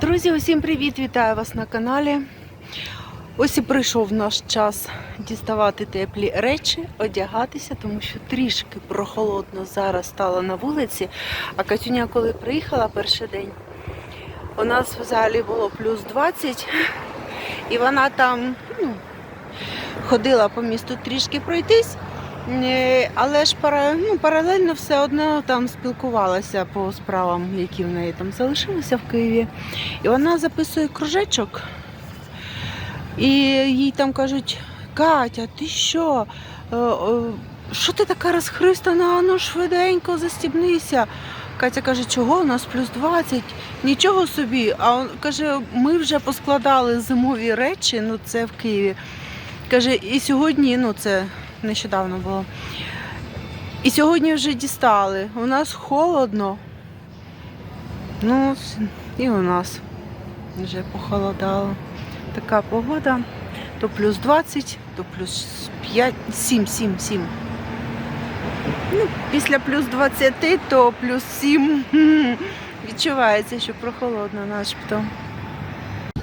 Друзі, усім привіт! Вітаю вас на каналі. Ось і прийшов наш час діставати теплі речі, одягатися, тому що трішки прохолодно зараз стало на вулиці. А Катюня, коли приїхала перший день, у нас взагалі було плюс 20, і вона там ну, ходила по місту трішки пройтись. Але ж ну, паралельно все одно там спілкувалася по справам, які в неї там залишилися в Києві. І вона записує кружечок. І їй там кажуть, Катя, ти що? Е, е, Що ти така розхристана? Ну швиденько застібнися. Катя каже, чого у нас плюс 20? Нічого собі. А он каже, ми вже поскладали зимові речі, ну це в Києві. Каже, і сьогодні, ну це нещодавно було. І сьогодні вже дістали. У нас холодно. Ну, і у нас вже похолодало. Така погода. То плюс 20, то плюс 5, 7, 7, 7. Ну, після плюс 20, то плюс 7. Відчувається, що прохолодно начебто.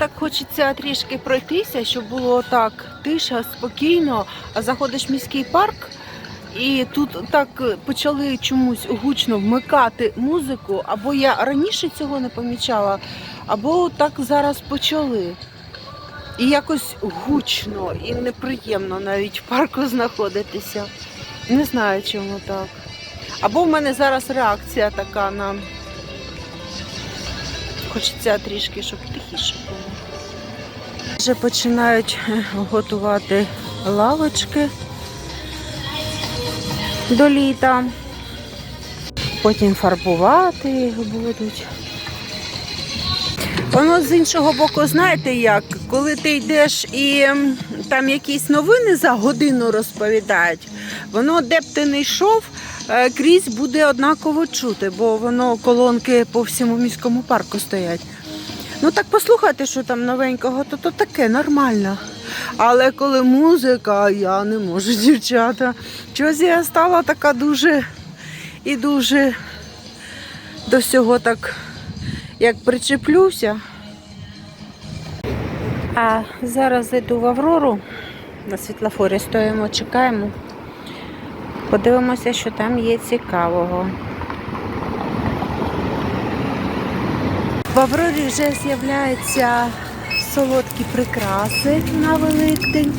Так хочеться трішки пройтися, щоб було так тиша, спокійно, а заходиш в міський парк. І тут так почали чомусь гучно вмикати музику, або я раніше цього не помічала, або так зараз почали. І якось гучно і неприємно навіть в парку знаходитися. Не знаю, чому так. Або в мене зараз реакція така на. Хочеться трішки, щоб тихіше було. Вже починають е, готувати лавочки до літа. Потім фарбувати їх будуть. Воно з іншого боку, знаєте як, коли ти йдеш і там якісь новини за годину розповідають, воно де б ти не йшов, е, крізь буде однаково чути, бо воно колонки по всьому міському парку стоять. Ну так послухайте, що там новенького, то, то таке нормально. Але коли музика, я не можу, дівчата. Чогось я стала така дуже і дуже до всього так, як причеплюся. А зараз зайду в Аврору. На світлофорі стоїмо, чекаємо. Подивимося, що там є цікавого. В Аврорі вже з'являються солодкі прикраси на Великдень.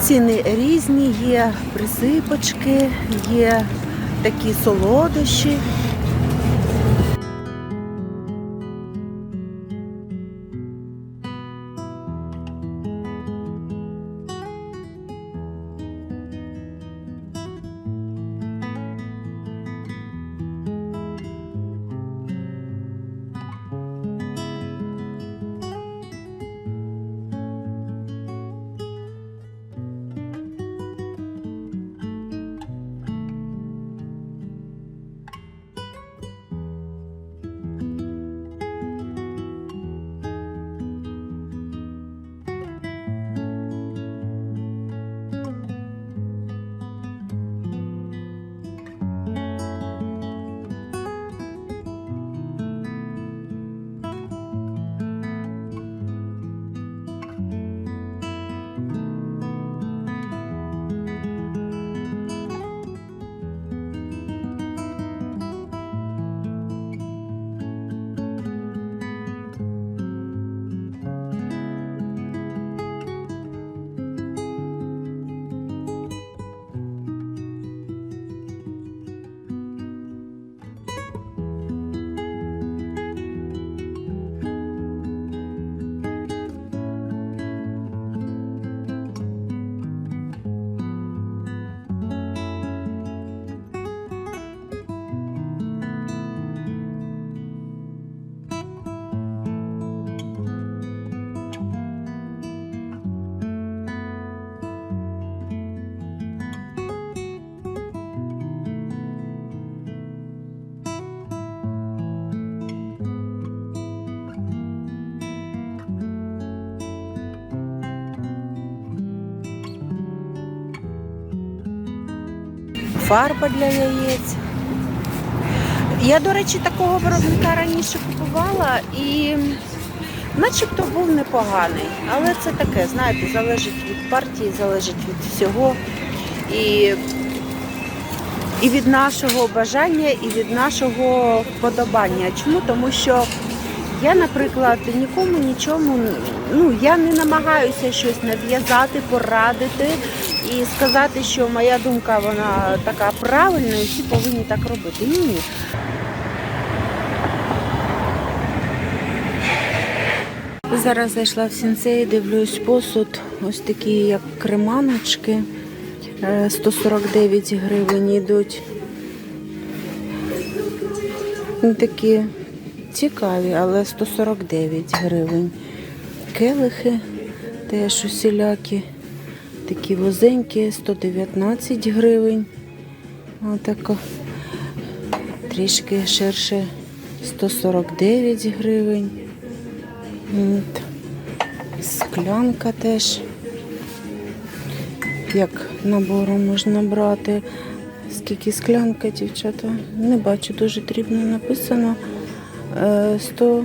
Ціни різні, є присипочки, є такі солодощі. Фарба для яєць. Я, до речі, такого виробника раніше купувала і начебто був непоганий. Але це таке, знаєте, залежить від партії, залежить від всього. І, і від нашого бажання, і від нашого вподобання. Чому? Тому що я, наприклад, нікому нічому, ну я не намагаюся щось нав'язати, порадити і сказати, що моя думка вона така правильна, і всі повинні так робити. Ні. Зараз зайшла в сінцей, дивлюсь посуд. Ось такі, як креманочки. Е, 149 гривень йдуть. Такі цікаві, але 149 гривень. Келихи теж усілякі. Такі возенькі, 119 гривень. Отако. Трішки ширше 149 гривень. От. Склянка теж. Як набором можна брати. Скільки склянка, дівчата? Не бачу, дуже дрібно написано. Е, 100,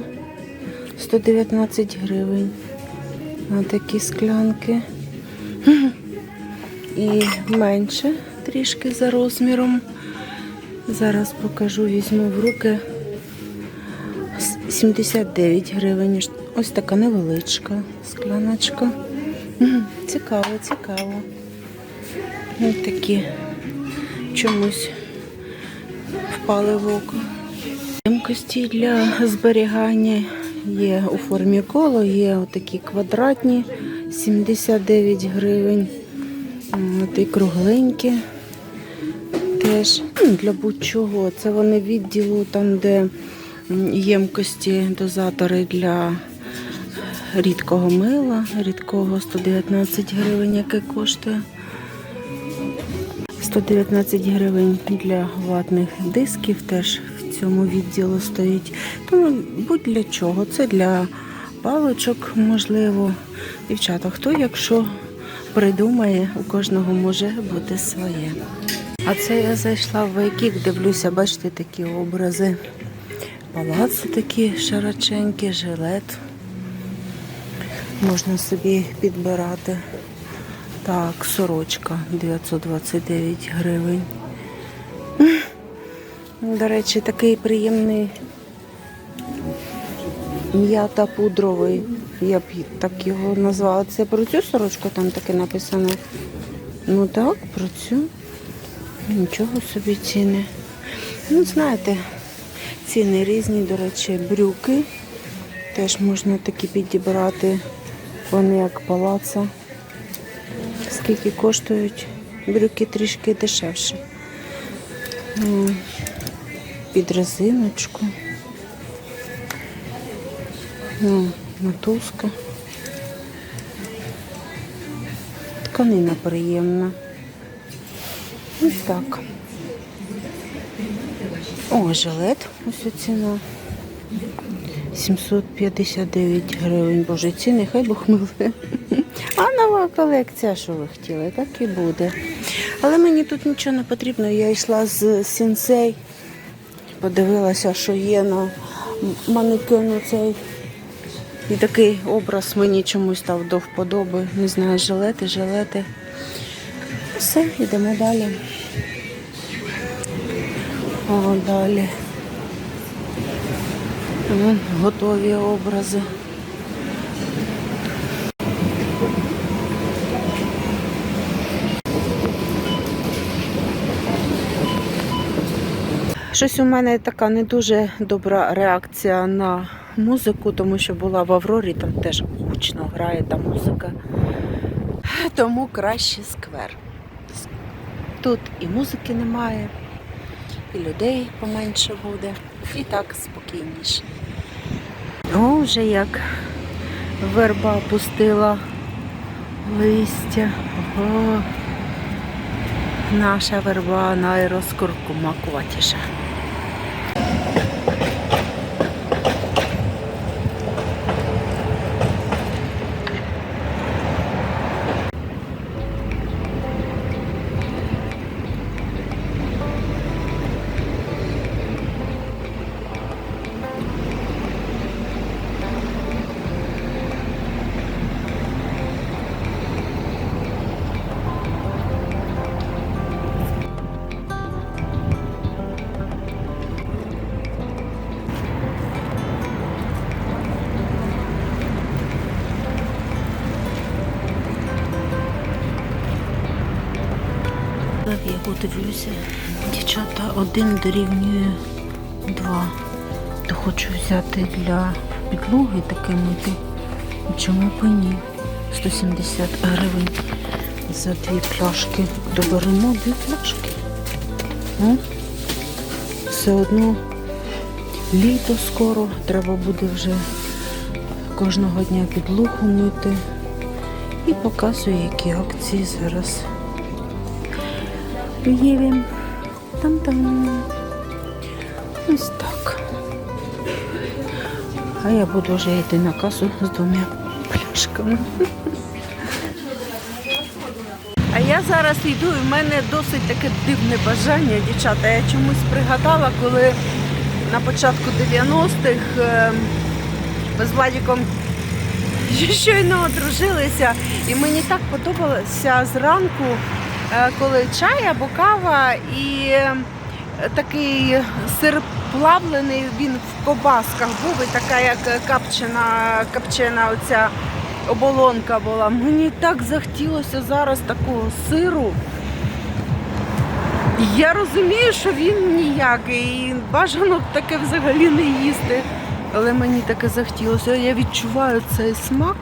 119 гривень. Ось такі склянки. І менше трішки за розміром. Зараз покажу, візьму в руки. 79 гривень. Ось така невеличка скляночка. Цікаво, цікаво. Ось такі чомусь впали в око. Ємкості для зберігання є у формі коло, є отакі квадратні 79 гривень. От і кругленькі теж ну, для будь-чого. Це вони відділу там, де ємкості, дозатори для рідкого мила, рідкого 119 гривень, яке коштує. 119 гривень для ватних дисків теж в цьому відділу стоїть. Тому будь-для чого. Це для паличок, можливо. Дівчата, хто якщо придумає, у кожного може бути своє. А це я зайшла в Вайкік, дивлюся, бачите, такі образи. Палаци такі широченькі, жилет. Можна собі підбирати. Так, сорочка 929 гривень. До речі, такий приємний м'ята пудровий. Я б так його назвала. Це про цю сорочку там таке написано. Ну так, про цю. Нічого собі ціни. Ну, знаєте, ціни різні, до речі, брюки. Теж можна такі підібрати. Вони як палаца. Скільки коштують? Брюки трішки дешевше. Під резиночку. Ну, мотузка. Тканина приємна. Ось так. О, жилет. Ось ціна. 759 гривень. Боже, ціни, хай Бог милує. А нова колекція, що ви хотіли, так і буде. Але мені тут нічого не потрібно. Я йшла з сенсей, подивилася, що є на манекену цей. І такий образ мені чомусь став до вподоби. Не знаю, жилети, жилети. Все, йдемо далі. О, далі. Готові образи. Щось у мене така не дуже добра реакція на музику, тому що була в Аврорі, там теж гучно грає та музика. Тому краще сквер. Тут і музики немає, і людей поменше буде, і так спокійніше. О, вже як верба пустила листя. Ого. Наша верба найрозкуркумакуватіша. Дивлюся. Дівчата, один дорівнює два. То хочу взяти для підлоги таке мити. Чому б ні? 170 гривень за дві пляшки. Доберемо дві пляшки. Ну, все одно літо скоро, треба буде вже кожного дня підлогу мити. І показую, які акції зараз в Єві. Там-там. Ось так. А я буду вже йти на касу з двома пляшками. А я зараз йду, і в мене досить таке дивне бажання, дівчата. Я чомусь пригадала, коли на початку 90-х е, ми з Владіком щойно одружилися, і мені так подобалося зранку, коли чай або кава і е, такий сир плавлений, він в кобасках був, і така як капчена, капчена оця оболонка була. Мені так захотілося зараз такого сиру. Я розумію, що він ніякий, і бажано таке взагалі не їсти. Але мені таке захотілося. Я відчуваю цей смак.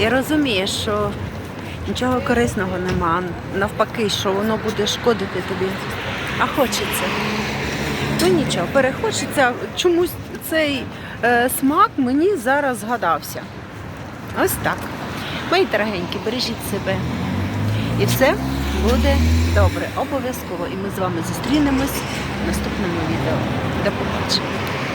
Я розумію, що нічого корисного нема. Навпаки, що воно буде шкодити тобі. А хочеться. Ну нічого, перехочеться. Чомусь цей е, смак мені зараз згадався. Ось так. Мої дорогенькі, бережіть себе. І все буде добре. Обов'язково. І ми з вами зустрінемось в наступному відео. До побачення.